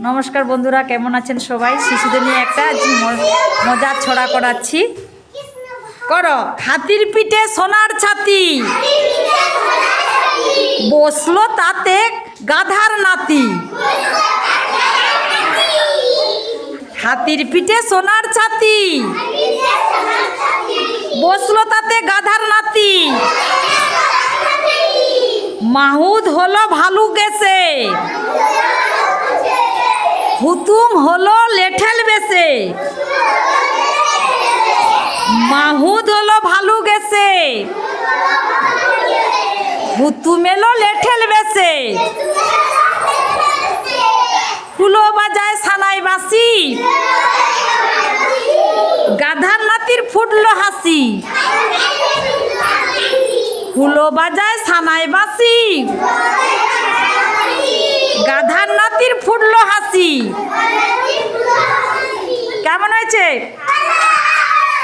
নমস্কার বন্ধুরা, কেমন আছেন সবাই? শিশুদের নিয়ে একটা মজার ছড়া করাচ্ছি। করো, হাতির পিঠে সোনার ছাতি। বসল তাতে গাধার নাতি। হাতির পিঠে সোনার ছাতি। বসল তাতে গাধার নাতি। মাহুদ হলো ভালু গেছে হুতুম হলো লেঠেল বেসে মাহুদ হলো ভালু গেছে। হুতুম এলো লেঠেল বেসে ফুলো বাজায় সানাই বাসি গাধার নাতির ফুটলো হাসি। ফুলো বাজায় সানাই বাসি হাসি কেমন হয়েছে